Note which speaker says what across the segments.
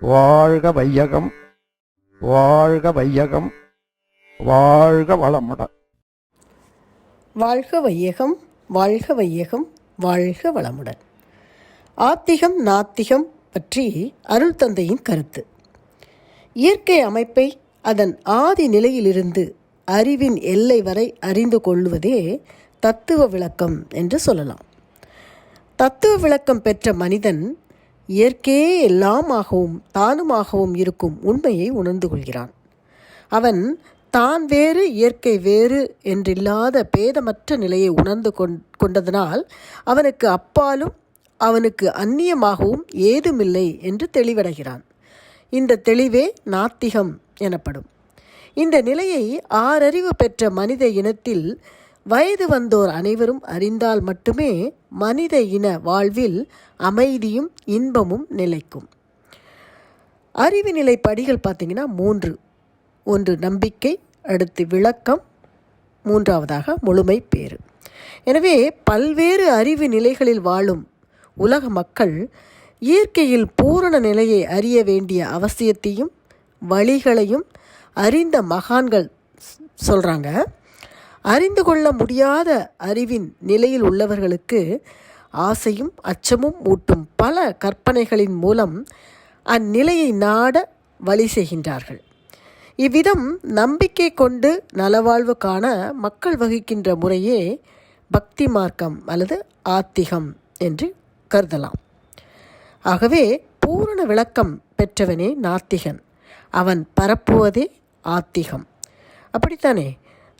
Speaker 1: வாழ்க வையகம் வாழ்க வையகம் வாழ்க வளமுடன்
Speaker 2: வாழ்க வையகம் வாழ்க வையகம் வாழ்க வளமுடன். ஆத்திகம் நாத்திகம் பற்றி அருள் தந்தையின் கருத்து. இயற்கை அமைப்பை அதன் ஆதி நிலையிலிருந்து அறிவின் எல்லை வரை அறிந்து கொள்வதே தத்துவ விளக்கம் என்று சொல்லலாம். தத்துவ விளக்கம் பெற்ற மனிதன் இயற்கையே எல்லாமாகவும் தானுமாகவும் இருக்கும் உண்மையை உணர்ந்து கொள்கிறான். அவன் தான் வேறு இயற்கை வேறு என்றில்லாத பேதமற்ற நிலையை உணர்ந்து கொண் கொண்டதனால் அவனுக்கு அப்பாலும் அவனுக்கு அந்நியமாகவும் ஏதுமில்லை என்று தெளிவடைகிறான். இந்த தெளிவே நாத்திகம் எனப்படும். இந்த நிலையை ஆறறிவு பெற்ற மனித இனத்தில் வயது வந்தோர் அனைவரும் அறிந்தால் மட்டுமே மனித இன வாழ்வில் அமைதியும் இன்பமும் நிலைக்கும். அறிவு நிலை படிகள் பார்த்தீங்கன்னா மூன்று. ஒன்று நம்பிக்கை அடுத்து விளக்கம் மூன்றாவதாக முழுமை பேறு. எனவே பல்வேறு அறிவு நிலைகளில் வாழும் உலக மக்கள் இயற்கையில் பூரண நிலையை அறிய வேண்டிய அவசியத்தையும் வழிகளையும் அறிந்த மகான்கள் சொல்கிறாங்க அறிந்து கொள்ள முடியாத அறிவின் நிலையில் உள்ளவர்களுக்கு ஆசையும் அச்சமும் ஊட்டும் பல கற்பனைகளின் மூலம் அந்நிலையை நாட வழி செய்கின்றார்கள். இவ்விதம் நம்பிக்கை கொண்டு நலவாழ்வு காண மக்கள் வகிக்கின்ற முறையே பக்தி மார்க்கம் அல்லது ஆத்திகம் என்று கருதலாம். ஆகவே பூரண விளக்கம் பெற்றவனே நாத்திகன். அவன் பரப்புவதே ஆத்திகம். அப்படித்தானே?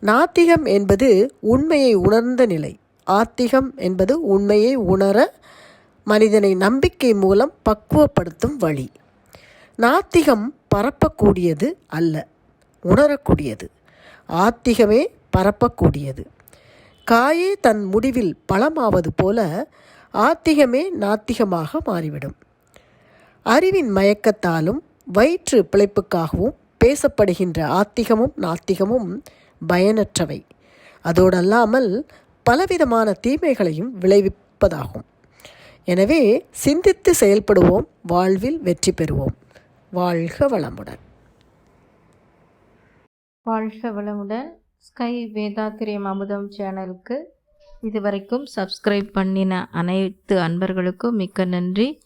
Speaker 2: நாத்திகம் என்பது உண்மையை உணர்ந்த நிலை. ஆத்திகம் என்பது உண்மையை உணர மனிதனை நம்பிக்கை மூலம் பக்குவப்படுத்தும் வழி. நாத்திகம் பரப்பக்கூடியது அல்ல உணரக்கூடியது. ஆத்திகமே பரப்பக்கூடியது. காயே தன் முடிவில் பழமாவது போல ஆத்திகமே நாத்திகமாக மாறிவிடும். அறிவின் மயக்கத்தாலும் வயிற்று பிழைப்புக்காகவும் பேசப்படுகின்ற ஆத்திகமும் நாத்திகமும் பயனற்றவை. அதோடு அல்லாமல் பலவிதமான தீமைகளையும் விளைவிப்பதாகும். எனவே சிந்தித்து செயல்படுவோம் வாழ்வில் வெற்றி பெறுவோம். வாழ்க வளமுடன்.
Speaker 3: வாழ்க வளமுடன். ஸ்கை வேதாத்திரியம் அமுதம் சேனலுக்கு இதுவரைக்கும் சப்ஸ்கிரைப் பண்ணின அனைத்து அன்பர்களுக்கும் மிக்க நன்றி.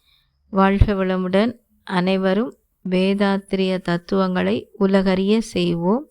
Speaker 3: வாழ்க வளமுடன். அனைவரும் வேதாத்திரிய தத்துவங்களை உலகறிய செய்வோம்.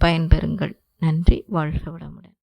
Speaker 3: பயன்பெறுங்கள். நன்றி. வாழ்க வளமுடன்.